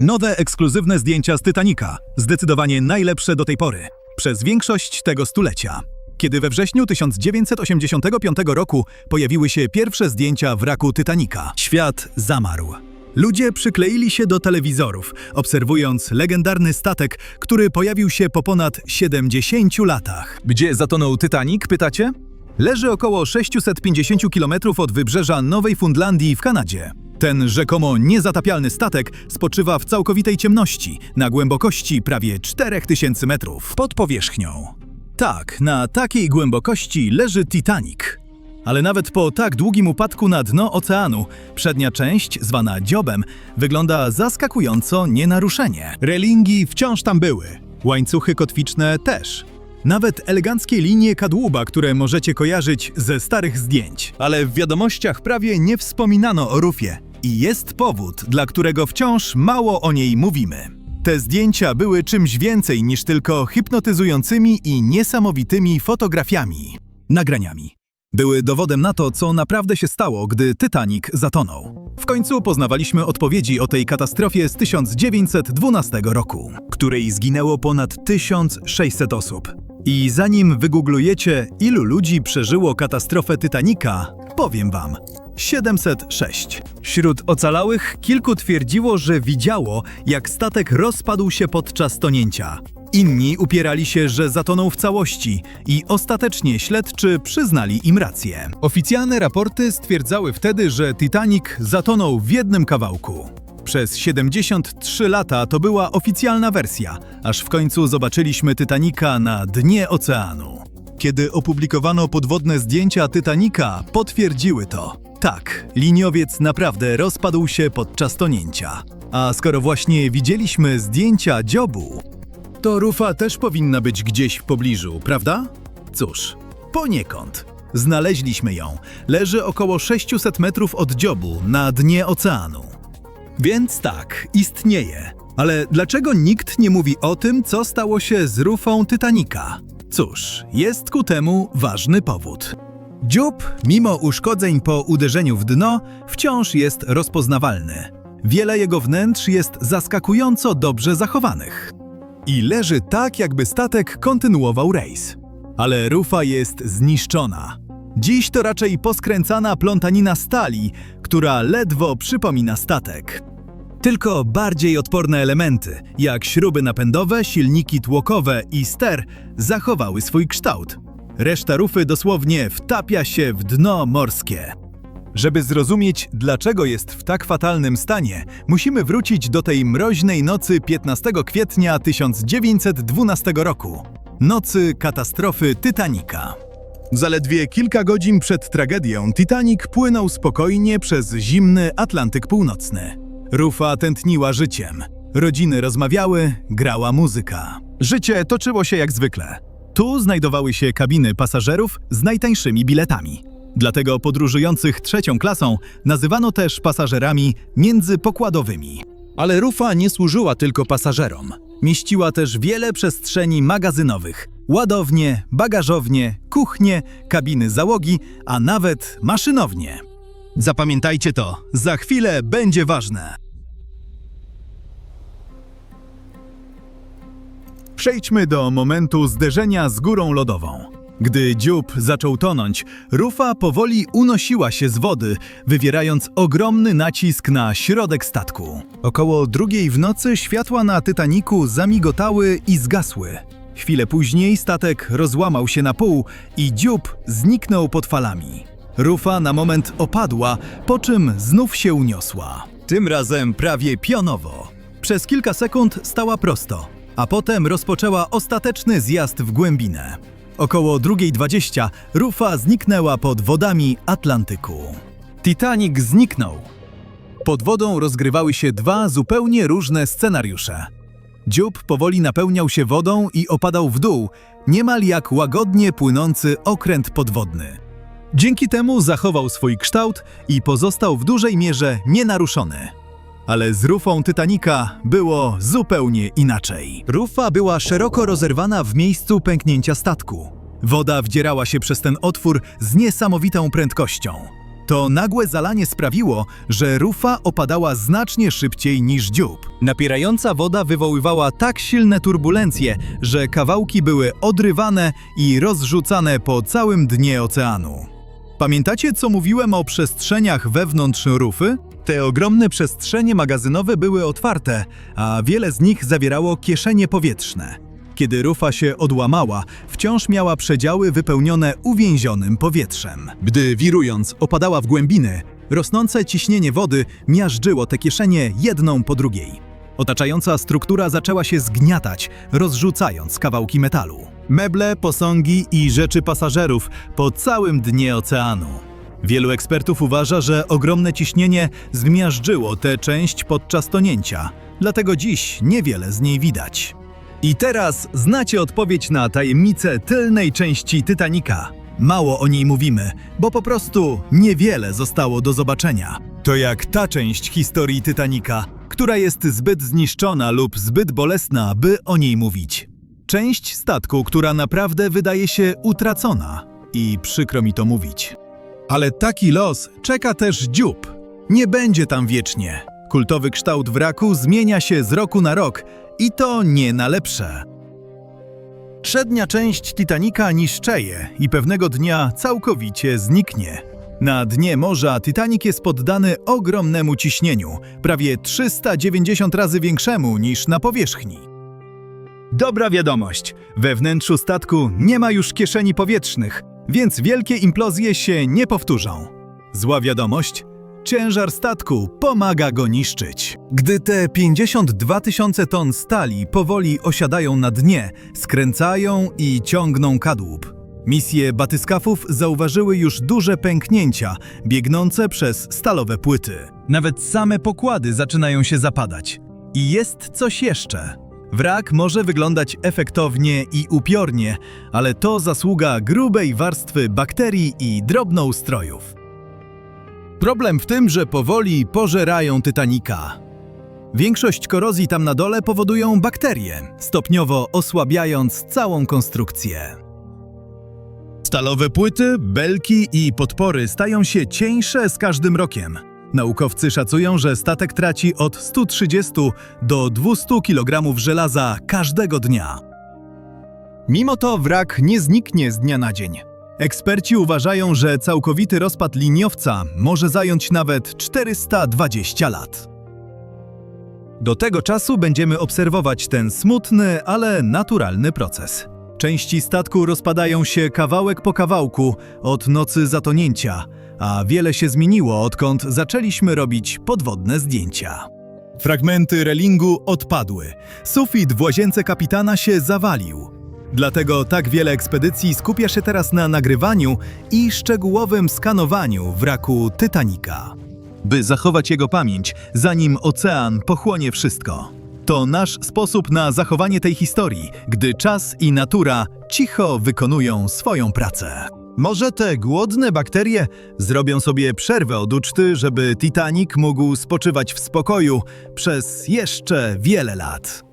Nowe, ekskluzywne zdjęcia z Titanica. Zdecydowanie najlepsze do tej pory. Przez większość tego stulecia. Kiedy we wrześniu 1985 roku pojawiły się pierwsze zdjęcia wraku Titanica, świat zamarł. Ludzie przykleili się do telewizorów, obserwując legendarny statek, który pojawił się po ponad 70 latach. Gdzie zatonął Titanic, pytacie? Leży około 650 km od wybrzeża Nowej Fundlandii w Kanadzie. Ten rzekomo niezatapialny statek spoczywa w całkowitej ciemności, na głębokości prawie 4000 metrów pod powierzchnią. Tak, na takiej głębokości leży Titanic. Ale nawet po tak długim upadku na dno oceanu, przednia część, zwana dziobem, wygląda zaskakująco nienaruszenie. Relingi wciąż tam były, łańcuchy kotwiczne też. Nawet eleganckie linie kadłuba, które możecie kojarzyć ze starych zdjęć. Ale w wiadomościach prawie nie wspominano o rufie. I jest powód, dla którego wciąż mało o niej mówimy. Te zdjęcia były czymś więcej niż tylko hipnotyzującymi i niesamowitymi fotografiami, nagraniami. Były dowodem na to, co naprawdę się stało, gdy Titanic zatonął. W końcu poznawaliśmy odpowiedzi o tej katastrofie z 1912 roku, której zginęło ponad 1600 osób. I zanim wygooglujecie, ilu ludzi przeżyło katastrofę Titanica, powiem wam. 706. Wśród ocalałych kilku twierdziło, że widziało, jak statek rozpadł się podczas tonięcia. Inni upierali się, że zatonął w całości i ostatecznie śledczy przyznali im rację. Oficjalne raporty stwierdzały wtedy, że Titanic zatonął w jednym kawałku. Przez 73 lata to była oficjalna wersja, aż w końcu zobaczyliśmy Titanica na dnie oceanu. Kiedy opublikowano podwodne zdjęcia Titanica, potwierdziły to. Tak, liniowiec naprawdę rozpadł się podczas tonięcia. A skoro właśnie widzieliśmy zdjęcia dziobu, to rufa też powinna być gdzieś w pobliżu, prawda? Cóż, poniekąd. Znaleźliśmy ją. Leży około 600 metrów od dziobu, na dnie oceanu. Więc tak, istnieje. Ale dlaczego nikt nie mówi o tym, co stało się z rufą Titanica? Cóż, jest ku temu ważny powód. Dziób, mimo uszkodzeń po uderzeniu w dno, wciąż jest rozpoznawalny. Wiele jego wnętrz jest zaskakująco dobrze zachowanych. I leży tak, jakby statek kontynuował rejs. Ale rufa jest zniszczona. Dziś to raczej poskręcana plątanina stali, która ledwo przypomina statek. Tylko bardziej odporne elementy, jak śruby napędowe, silniki tłokowe i ster, zachowały swój kształt. Reszta rufy dosłownie wtapia się w dno morskie. Żeby zrozumieć, dlaczego jest w tak fatalnym stanie, musimy wrócić do tej mroźnej nocy 15 kwietnia 1912 roku. Nocy katastrofy Titanica. Zaledwie kilka godzin przed tragedią Titanic płynął spokojnie przez zimny Atlantyk Północny. Rufa tętniła życiem. Rodziny rozmawiały, grała muzyka. Życie toczyło się jak zwykle. Tu znajdowały się kabiny pasażerów z najtańszymi biletami. Dlatego podróżujących trzecią klasą nazywano też pasażerami międzypokładowymi. Ale rufa nie służyła tylko pasażerom. Mieściła też wiele przestrzeni magazynowych, ładownie, bagażownie, kuchnie, kabiny załogi, a nawet maszynownie. Zapamiętajcie to, za chwilę będzie ważne. Przejdźmy do momentu zderzenia z górą lodową. Gdy dziób zaczął tonąć, rufa powoli unosiła się z wody, wywierając ogromny nacisk na środek statku. Około drugiej w nocy światła na Titaniku zamigotały i zgasły. Chwilę później statek rozłamał się na pół i dziób zniknął pod falami. Rufa na moment opadła, po czym znów się uniosła. Tym razem prawie pionowo. Przez kilka sekund stała prosto, a potem rozpoczęła ostateczny zjazd w głębinę. Około 2.20 rufa zniknęła pod wodami Atlantyku. Titanic zniknął. Pod wodą rozgrywały się dwa zupełnie różne scenariusze. Dziób powoli napełniał się wodą i opadał w dół, niemal jak łagodnie płynący okręt podwodny. Dzięki temu zachował swój kształt i pozostał w dużej mierze nienaruszony. Ale z rufą Titanica było zupełnie inaczej. Rufa była szeroko rozerwana w miejscu pęknięcia statku. Woda wdzierała się przez ten otwór z niesamowitą prędkością. To nagłe zalanie sprawiło, że rufa opadała znacznie szybciej niż dziób. Napierająca woda wywoływała tak silne turbulencje, że kawałki były odrywane i rozrzucane po całym dnie oceanu. Pamiętacie, co mówiłem o przestrzeniach wewnątrz rufy? Te ogromne przestrzenie magazynowe były otwarte, a wiele z nich zawierało kieszenie powietrzne. Kiedy rufa się odłamała, wciąż miała przedziały wypełnione uwięzionym powietrzem. Gdy wirując opadała w głębiny, rosnące ciśnienie wody miażdżyło te kieszenie jedną po drugiej. Otaczająca struktura zaczęła się zgniatać, rozrzucając kawałki metalu. Meble, posągi i rzeczy pasażerów po całym dnie oceanu. Wielu ekspertów uważa, że ogromne ciśnienie zmiażdżyło tę część podczas tonięcia, dlatego dziś niewiele z niej widać. I teraz znacie odpowiedź na tajemnicę tylnej części Titanica. Mało o niej mówimy, bo po prostu niewiele zostało do zobaczenia. To jak ta część historii Titanica, która jest zbyt zniszczona lub zbyt bolesna, by o niej mówić. Część statku, która naprawdę wydaje się utracona. I przykro mi to mówić. Ale taki los czeka też dziób. Nie będzie tam wiecznie. Kultowy kształt wraku zmienia się z roku na rok i to nie na lepsze. Przednia część Titanica niszczeje i pewnego dnia całkowicie zniknie. Na dnie morza Titanic jest poddany ogromnemu ciśnieniu, prawie 390 razy większemu niż na powierzchni. Dobra wiadomość. We wnętrzu statku nie ma już kieszeni powietrznych, więc wielkie implozje się nie powtórzą. Zła wiadomość. Ciężar statku pomaga go niszczyć. Gdy te 52 tysiące ton stali powoli osiadają na dnie, skręcają i ciągną kadłub. Misje batyskafów zauważyły już duże pęknięcia, biegnące przez stalowe płyty. Nawet same pokłady zaczynają się zapadać. I jest coś jeszcze. Wrak może wyglądać efektownie i upiornie, ale to zasługa grubej warstwy bakterii i drobnoustrojów. Problem w tym, że powoli pożerają Titanica. Większość korozji tam na dole powodują bakterie, stopniowo osłabiając całą konstrukcję. Stalowe płyty, belki i podpory stają się cieńsze z każdym rokiem. Naukowcy szacują, że statek traci od 130 do 200 kg żelaza każdego dnia. Mimo to wrak nie zniknie z dnia na dzień. Eksperci uważają, że całkowity rozpad liniowca może zająć nawet 420 lat. Do tego czasu będziemy obserwować ten smutny, ale naturalny proces. Części statku rozpadają się kawałek po kawałku od nocy zatonięcia, a wiele się zmieniło, odkąd zaczęliśmy robić podwodne zdjęcia. Fragmenty relingu odpadły. Sufit w łazience kapitana się zawalił. Dlatego tak wiele ekspedycji skupia się teraz na nagrywaniu i szczegółowym skanowaniu wraku Titanica. By zachować jego pamięć, zanim ocean pochłonie wszystko. To nasz sposób na zachowanie tej historii, gdy czas i natura cicho wykonują swoją pracę. Może te głodne bakterie zrobią sobie przerwę od uczty, żeby Titanic mógł spoczywać w spokoju przez jeszcze wiele lat.